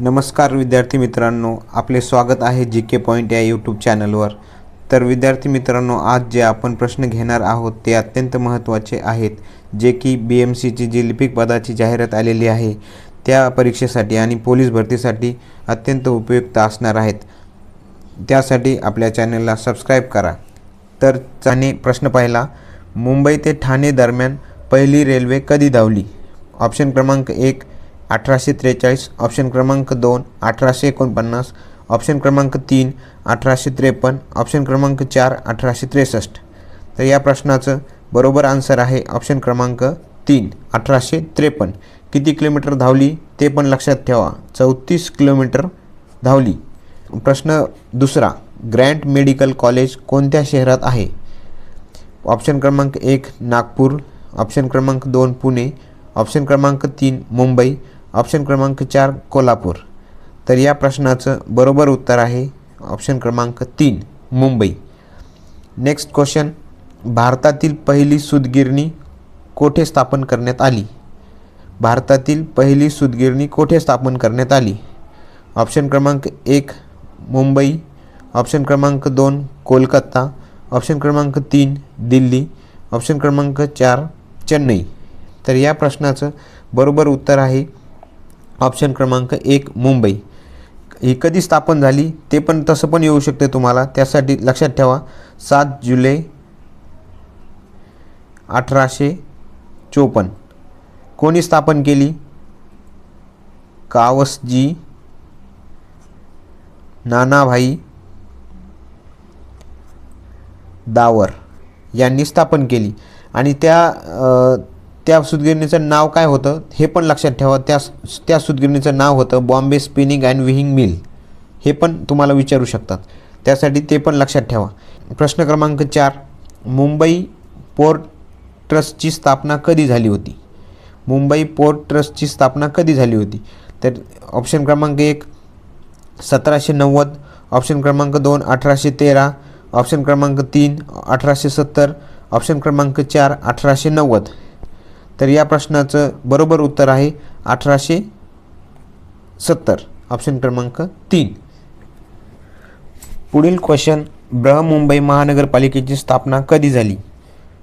नमस्कार विद्यार्थी मित्रांनो आपले स्वागत आहे जी के पॉईंट या यूट्यूब चॅनलवर. तर विद्यार्थी मित्रांनो आज जे आपण प्रश्न घेणार आहोत ते अत्यंत महत्त्वाचे आहेत जे की बी एम सीची जी लिपिक पदाची जाहिरात आलेली आहे त्या परीक्षेसाठी आणि पोलीस भरतीसाठी अत्यंत उपयुक्त असणार आहेत. त्यासाठी आपल्या चॅनलला सबस्क्राईब करा. तर त्याने प्रश्न पाहिला मुंबई ते ठाणे दरम्यान पहिली रेल्वे कधी धावली? ऑप्शन क्रमांक एक अठराशे त्रेचाळीस ऑप्शन क्रमांक दोन अठराशे एकोणपन्नास ऑप्शन क्रमांक तीन अठराशे त्रेपन्न ऑप्शन क्रमांक चार अठराशे त्रेसष्ट. तर या प्रश्नाचं बरोबर आन्सर आहे ऑप्शन क्रमांक तीन अठराशे त्रेपन्न. किती किलोमीटर धावली ते पण लक्षात ठेवा. चौतीस किलोमीटर धावली. प्रश्न दुसरा ग्रँट मेडिकल कॉलेज कोणत्या शहरात आहे? ऑप्शन क्रमांक एक नागपूर ऑप्शन क्रमांक दोन पुणे ऑप्शन क्रमांक तीन मुंबई ऑप्शन क्रमांक चार कोल्हापूर. तर या प्रश्नाचं बरोबर उत्तर आहे ऑप्शन क्रमांक तीन मुंबई. नेक्स्ट क्वेश्चन भारतातील पहिली सूतगिरणी कोठे स्थापन करण्यात आली? भारतातील पहिली सुदगिरणी कोठे स्थापन करण्यात आली? ऑप्शन क्रमांक एक मुंबई. ऑप्शन क्रमांक दोन कोलकाता. ऑप्शन क्रमांक तीन दिल्ली. ऑप्शन क्रमांक चार चेन्नई. तर या प्रश्नाचं बरोबर उत्तर आहे ऑप्शन क्रमांक एक मुंबई. ही कधी स्थापन झाली ते पण तसं पण येऊ शकते तुम्हाला. त्यासाठी लक्षात ठेवा सात जुलै अठराशे चोपन्न. कोणी स्थापन केली? कावसजी नानाभाई दावर यांनी स्थापन केली. आणि त्या त्या सुतगिरणीचं नाव काय होतं? हे पण लक्षात ठेवा. त्या त्या सुतगिरणीचं नाव होतं Bombay spinning and weaving mill. हे पण तुम्हाला विचारू शकतात. त्यासाठी ते पण लक्षात ठेवा. प्रश्न क्रमांक चार. मुंबई पोर्ट ट्रस्टची स्थापना कधी झाली होती? मुंबई पोर्ट ट्रस्टची स्थापना कधी झाली होती? तर ऑप्शन क्रमांक एक सतराशे नव्वद. ऑप्शन क्रमांक दोन अठराशे तेरा. ऑप्शन क्रमांक तीन अठराशे सत्तर. ऑप्शन क्रमांक चार अठराशे नव्वद. तर या प्रश्नाचं बरोबर उत्तर आहे अठराशे सत्तर. ऑप्शन क्रमांक तीन. पुढील क्वेश्चन बृहमुंबई महानगरपालिकेची स्थापना कधी झाली?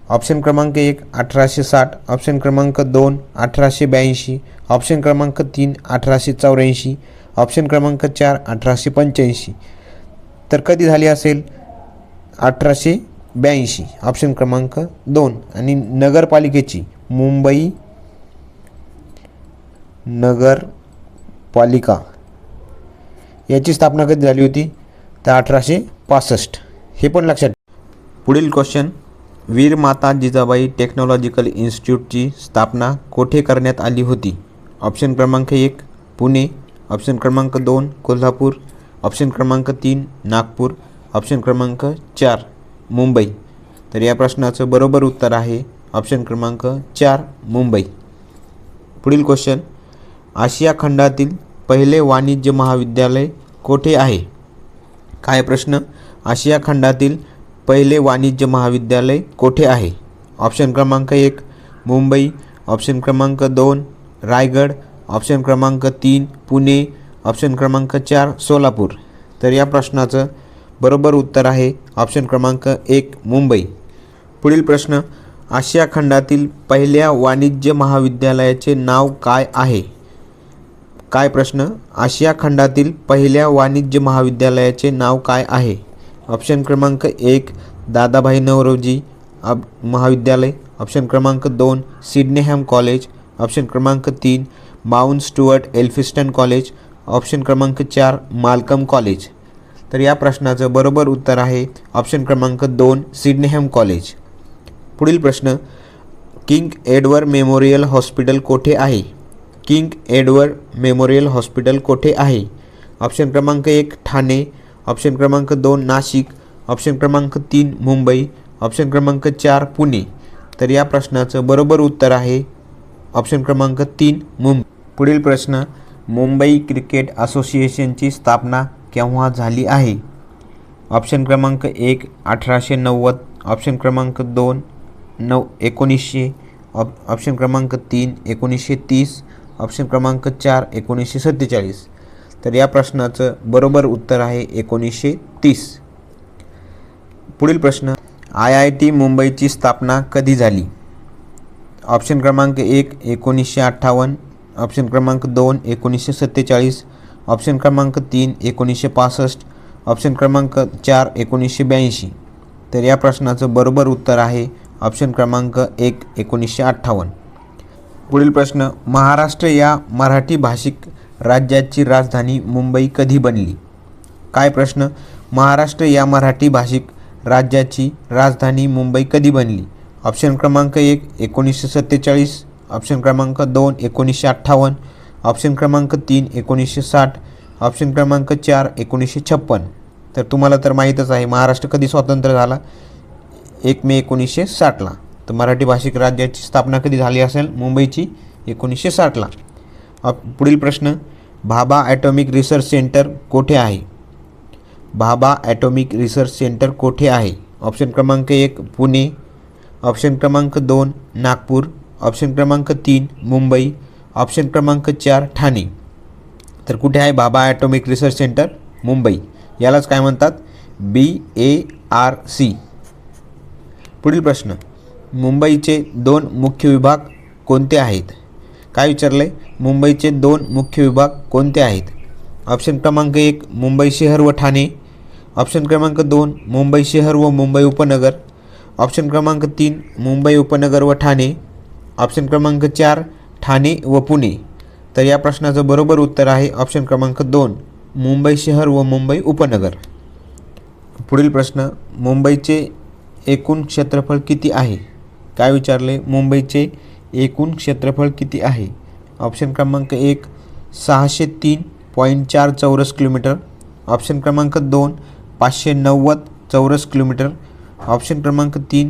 ऑप्शन क्रमांक एक अठराशे साठ. ऑप्शन क्रमांक दोन अठराशे ब्याऐंशी. ऑप्शन क्रमांक तीन अठराशे चौऱ्याऐंशी. ऑप्शन क्रमांक चार अठराशे पंच्याऐंशी. तर कधी झाली असेल? अठराशे ब्याऐंशी. ऑप्शन क्रमांक दोन. आणि नगरपालिकेची. मुंबई नगरपालिका याची स्थापना कधी झाली होती? तर अठराशे पासष्ट. हे पण लक्षात पुढील क्वेश्चन वीर माता जिजाबाई टेक्नॉलॉजिकल इन्स्टिट्यूटची स्थापना कोठे करण्यात आली होती? ऑप्शन क्रमांक एक पुणे. ऑप्शन क्रमांक दोन कोल्हापूर. ऑप्शन क्रमांक तीन नागपूर. ऑप्शन क्रमांक चार मुंबई. तर या प्रश्नाचं बरोबर उत्तर आहे ऑप्शन क्रमांक चार मुंबई. पुढील क्वेश्चन आशिया खंडातील पहिले वाणिज्य महाविद्यालय कोठे आहे? काय प्रश्न? आशिया खंडातील पहिले वाणिज्य महाविद्यालय कोठे आहे? ऑप्शन क्रमांक एक मुंबई. ऑप्शन क्रमांक दोन रायगड. ऑप्शन क्रमांक तीन पुणे. ऑप्शन क्रमांक चार सोलापूर. तर या प्रश्नाचं बरोबर उत्तर आहे ऑप्शन क्रमांक एक मुंबई. पुढील प्रश्न. आशिया खंडातील पहिल्या वाणिज्य महाविद्यालयाचे नाव काय आहे? काय प्रश्न? आशिया खंडातील पहिल्या वाणिज्य महाविद्यालयाचे नाव काय आहे? ऑप्शन क्रमांक एक दादाभाई नवरोजी अब महाविद्यालय. ऑप्शन क्रमांक दोन सिडनेहॅम कॉलेज. ऑप्शन क्रमांक तीन Mount Stuart Elphinstone college. Option क्रमांक चार मालकम कॉलेज. तर या प्रश्नाचं बरोबर उत्तर आहे ऑप्शन क्रमांक दोन सिडनेहॅम कॉलेज. पुढील प्रश्न किंग एडवर्ड मेमोरियल हॉस्पिटल कोठे आहे? किंग एडवर्ड मेमोरियल हॉस्पिटल कोठे आहे? ऑप्शन क्रमांक एक ठाणे. ऑप्शन क्रमांक दोन नाशिक. ऑप्शन क्रमांक तीन मुंबई. ऑप्शन क्रमांक चार पुणे. तर या प्रश्नाचं बरोबर उत्तर आहे ऑप्शन क्रमांक तीन मुंबई पुढील प्रश्न मुंबई क्रिकेट असोसिएशनची स्थापना केव्हा झाली आहे? ऑप्शन क्रमांक एक अठराशे नव्वद. ऑप्शन क्रमांक दोन नऊ एकोणीसशे ऑप ऑप्शन क्रमांक तीन एकोणीसशे तीस ऑप्शन क्रमांक चार एकोणीसशे सत्तेचाळीस. तर या प्रश्नाचं बरोबर उत्तर आहे एकोणीसशे तीस. पुढील प्रश्न आय आय टी मुंबईची स्थापना कधी झाली? ऑप्शन क्रमांक एक एकोणीसशे अठ्ठावन्न ऑप्शन क्रमांक दोन एकोणीसशे सत्तेचाळीस ऑप्शन क्रमांक तीन एकोणीसशे पासष्ट ऑप्शन क्रमांक चार एकोणीसशे ब्याऐंशी. तर या प्रश्नाचं बरोबर उत्तर आहे ऑप्शन क्रमांक एक एकोणीसशे अठ्ठावन्न. पुढील प्रश्न महाराष्ट्र या मराठी भाषिक राज्याची राजधानी मुंबई कधी बनली? काय प्रश्न? महाराष्ट्र या मराठी भाषिक राज्याची राजधानी मुंबई कधी बनली? ऑप्शन क्रमांक एक एकोणीसशे सत्तेचाळीस. ऑप्शन क्रमांक दोन एकोणीसशे अठ्ठावन्न. ऑप्शन क्रमांक तीन एकोणीसशे साठ. ऑप्शन क्रमांक चार एकोणीसशे छप्पन. तर तुम्हाला तर माहीतच आहे महाराष्ट्र कधी स्वातंत्र्य झाला? एक मे एकोणीसशे साठला. तर मराठी भाषिक राज्याची स्थापना कधी झाली असेल? मुंबईची एकोणीसशे साठला. पुढील प्रश्न. भाभा ॲटॉमिक रिसर्च सेंटर कोठे आहे? भाभा ॲटॉमिक रिसर्च सेंटर कोठे आहे? ऑप्शन क्रमांक एक पुणे. ऑप्शन क्रमांक दोन नागपूर. ऑप्शन क्रमांक तीन मुंबई. ऑप्शन क्रमांक चार ठाणे. तर कुठे आहे बाबा ॲटॉमिक रिसर्च सेंटर? मुंबई. यालाच काय म्हणतात? B A R C. पुढील प्रश्न. मुंबईचे दोन मुख्य विभाग कोणते आहेत? काय विचारलं आहे मुंबईचे दोन मुख्य विभाग कोणते आहेत? ऑप्शन क्रमांक एक मुंबई शहर व ठाणे. ऑप्शन क्रमांक दोन मुंबई शहर व मुंबई उपनगर. ऑप्शन क्रमांक तीन मुंबई उपनगर व ठाणे. ऑप्शन क्रमांक चार ठाणे व पुणे. तर या प्रश्नाचं बरोबर उत्तर आहे ऑप्शन क्रमांक दोन मुंबई शहर व मुंबई उपनगर. पुढील प्रश्न मुंबईचे एकूण क्षेत्रफळ किती आहे? काय विचारले? मुंबईचे एकूण क्षेत्रफळ किती आहे? ऑप्शन क्रमांक एक सहाशे तीन पॉईंट चार चौरस किलोमीटर. ऑप्शन क्रमांक दोन पाचशे नव्वद चौरस किलोमीटर. ऑप्शन क्रमांक तीन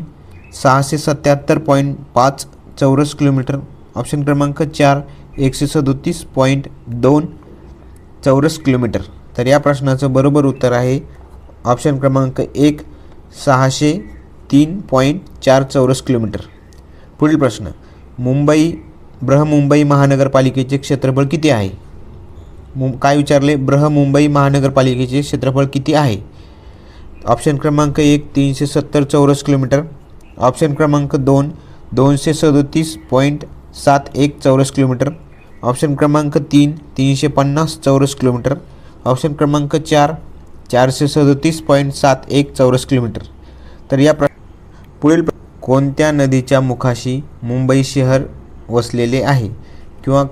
सहाशे सत्याहत्तर पॉईंट पाच चौरस किलोमीटर. ऑप्शन क्रमांक चार एकशे सदोतीस पॉईंट दोन चौरस किलोमीटर. तर या प्रश्नाचं बरोबर उत्तर आहे ऑप्शन क्रमांक एक सहाशे तीन पॉईंट चार चौरस किलोमीटर. पुढील प्रश्न. मुंबई बृहमुंबई महानगरपालिकेचे क्षेत्रफळ किती आहे? मुं काय विचारले? बृहमुंबई महानगरपालिकेचे क्षेत्रफळ किती आहे? ऑप्शन क्रमांक एक तीनशे सत्तर चौरस किलोमीटर. ऑप्शन क्रमांक दोन दोनशे सदोतीस पॉईंट सात एक चौरस किलोमीटर. ऑप्शन क्रमांक तीन तीनशे पन्नास चौरस किलोमीटर. ऑप्शन क्रमांक चार चारशे सदोतीस पॉईंट सात एक चौरस किलोमीटर. तर या प्र पुढील कोणत्या नदीच्या मुखाशी मुंबई शहर वसलेले आहे? किंवा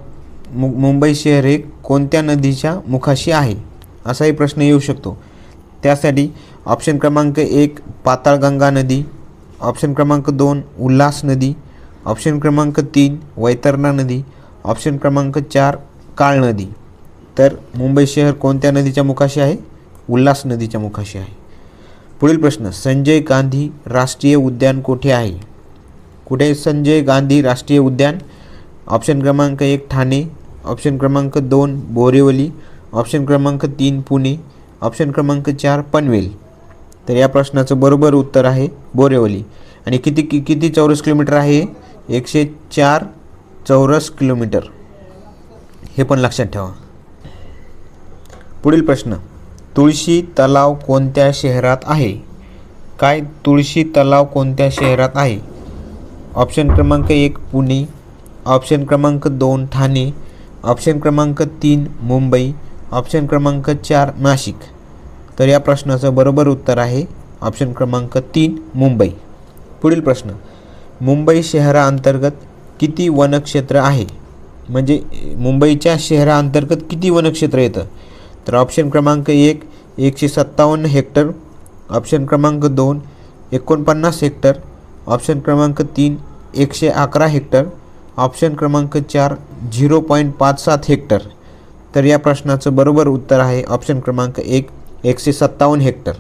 मु मुंबई शहर हे कोणत्या नदीच्या मुखाशी आहे? असाही प्रश्न येऊ शकतो. त्यासाठी ऑप्शन क्रमांक एक पाताळगंगा नदी. ऑप्शन क्रमांक दोन उल्हास नदी. ऑप्शन क्रमांक तीन वैतरणा नदी. ऑप्शन क्रमांक चार काळ नदी. तर मुंबई शहर कोणत्या नदीच्या मुखाशी आहे? उल्हास नदीच्या मुखाशी आहे. पुढील प्रश्न संजय गांधी राष्ट्रीय उद्यान कोठे आहे? कुठे संजय गांधी राष्ट्रीय उद्यान? ऑप्शन क्रमांक एक ठाणे ऑप्शन क्रमांक दोन बोरिवली ऑप्शन क्रमांक तीन पुणे ऑप्शन क्रमांक चार पनवेल. तर या प्रश्नाचं बरोबर उत्तर आहे बोरिवली. आणि किती कि किती चौरस किलोमीटर आहे? एकशे चार चौरस किलोमीटर. हे पण लक्षात ठेवा. पुढील प्रश्न तुळशी तलाव कोणत्या शहरात आहे? काय तुळशी तलाव कोणत्या शहरात आहे? ऑप्शन क्रमांक एक पुणे. ऑप्शन क्रमांक दोन ठाणे. ऑप्शन क्रमांक तीन मुंबई. ऑप्शन क्रमांक चार नाशिक. तर या प्रश्नाचं बरोबर उत्तर आहे ऑप्शन क्रमांक तीन मुंबई. पुढील प्रश्न. मुंबई शहराअंतर्गत किती वनक्षेत्र आहे? म्हणजे मुंबईच्या शहराअंतर्गत किती वनक्षेत्र येतं? तर ऑप्शन क्रमांक एक एकशे सत्तावन्न हेक्टर. ऑप्शन क्रमांक दोन एकोणपन्नास हेक्टर. ऑप्शन क्रमांक तीन एकशे अकरा हेक्टर. ऑप्शन क्रमांक चार झिरो पॉईंट पाच सात हेक्टर. तर या प्रश्नाचं बरोबर उत्तर आहे ऑप्शन क्रमांक एक एकशे सत्तावन्न हेक्टर.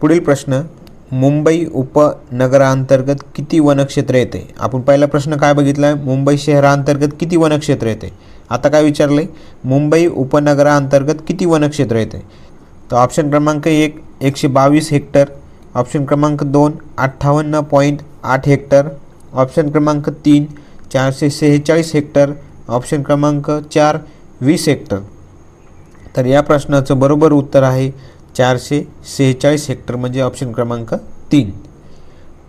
पुढील प्रश्न मुंबई उपनगरांतर्गत किती वनक्षेत्र येते? आपण पहिला प्रश्न काय बघितला? आहे मुंबई शहरांतर्गत किती वनक्षेत्र येते? आता काय विचारलं आहे मुंबई उपनगरांतर्गत किती वनक्षेत्र येते तर ऑप्शन क्रमांक एक एकशे बावीस हेक्टर. ऑप्शन क्रमांक दोन अठ्ठावन्न पॉईंट आठ हेक्टर. ऑप्शन क्रमांक तीन चारशे सेहेचाळीस हेक्टर. ऑप्शन क्रमांक चार वीस हेक्टर. तर या प्रश्नाचं बरोबर उत्तर आहे चारशे सेहेचाळीस हेक्टर म्हणजे ऑप्शन क्रमांक तीन.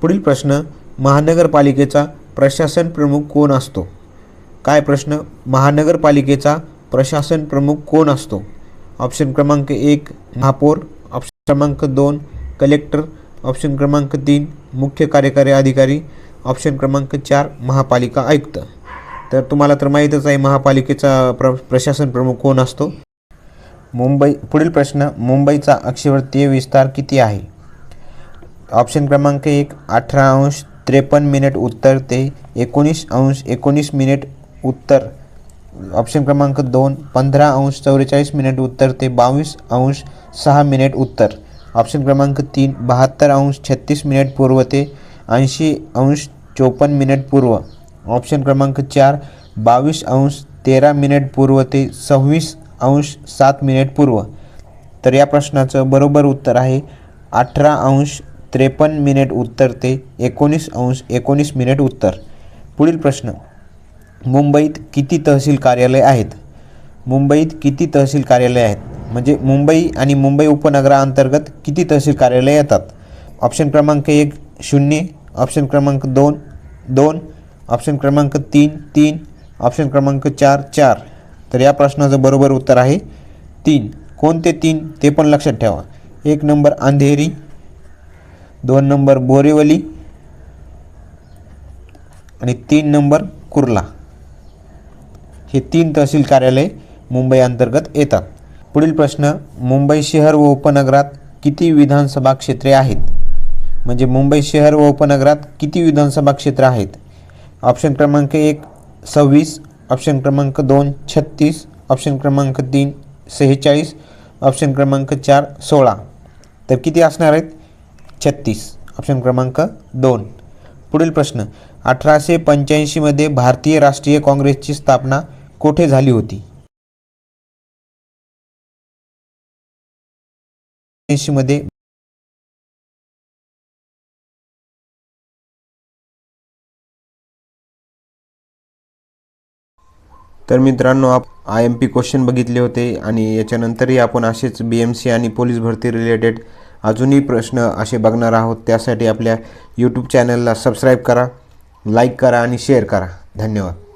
पुढील प्रश्न महानगरपालिकेचा प्रशासन प्रमुख कोण असतो? काय प्रश्न? महानगरपालिकेचा प्रशासन प्रमुख कोण असतो? ऑप्शन क्रमांक एक महापौर. ऑप्शन क्रमांक दोन कलेक्टर. ऑप्शन क्रमांक तीन मुख्य कार्यकारी अधिकारी. ऑप्शन क्रमांक चार महापालिका आयुक्त. तर तुम्हाला तर माहीतच आहे महापालिकेचा प्र प्रशासन प्रमुख कोण असतो? मुंबई पुढील प्रश्न मुंबईचा अक्षवर्तीय विस्तार किती आहे? ऑप्शन क्रमांक एक अठरा अंश त्रेपन्न मिनिट उत्तर ते एकोणीस अंश एकोणीस मिनिट उत्तर. ऑप्शन क्रमांक दोन पंधरा अंश चौवेचाळीस मिनिट उत्तर ते बावीस अंश सहा मिनिट उत्तर. ऑप्शन क्रमांक तीन बहात्तर अंश छत्तीस मिनिट पूर्व ते ऐंशी अंश चोपन्न मिनिट पूर्व. ऑप्शन क्रमांक चार बावीस अंश तेरा मिनिट पूर्व ते सव्वीस अंश सात मिनिट पूर्व. तर या प्रश्नाचं बरोबर उत्तर आहे अठरा अंश त्रेपन्न मिनिट उत्तर ते एकोणीस अंश एकोणीस मिनिट उत्तर. पुढील प्रश्न. मुंबईत किती तहसील कार्यालय आहेत? मुंबईत किती तहसील कार्यालय आहेत? म्हणजे मुंबई आणि मुंबई उपनगराअंतर्गत किती तहसील कार्यालय येतात? ऑप्शन क्रमांक एक शून्य ऑप्शन क्रमांक दोन दोन ऑप्शन क्रमांक तीन तीन ऑप्शन क्रमांक चार चार. तर या प्रश्नाचं बरोबर उत्तर आहे तीन. कोणते तीन? ते पण लक्षात ठेवा. एक नंबर अंधेरी दोन नंबर बोरिवली आणि तीन नंबर कुर्ला. हे तीन तहसील कार्यालय मुंबई अंतर्गत येतात. पुढील प्रश्न मुंबई शहर व उपनगरात किती विधानसभा क्षेत्रे आहेत? म्हणजे मुंबई शहर व उपनगरात किती विधानसभा क्षेत्र आहेत? ऑप्शन क्रमांक एक सव्वीस. ऑप्शन क्रमांक दोन छत्तीस. ऑप्शन क्रमांक तीन सेहेचाळीस. ऑप्शन क्रमांक चार सोळा. तर किती असणार आहेत? छत्तीस. ऑप्शन क्रमांक दोन. पुढील प्रश्न अठराशे पंच्याऐंशीमध्ये भारतीय राष्ट्रीय काँग्रेसची स्थापना कोठे झाली होती? मध्ये तर मित्रांनो आप आय एम पी क्वेश्चन बघितले होते आणि याच्यानंतरही आपण असेच बी एम सी आणि पोलीस भरती रिलेटेड अजूनही प्रश्न असे बघणार आहोत. त्यासाठी आपल्या यूट्यूब चॅनलला सबस्क्राईब करा लाईक करा आणि शेअर करा. धन्यवाद.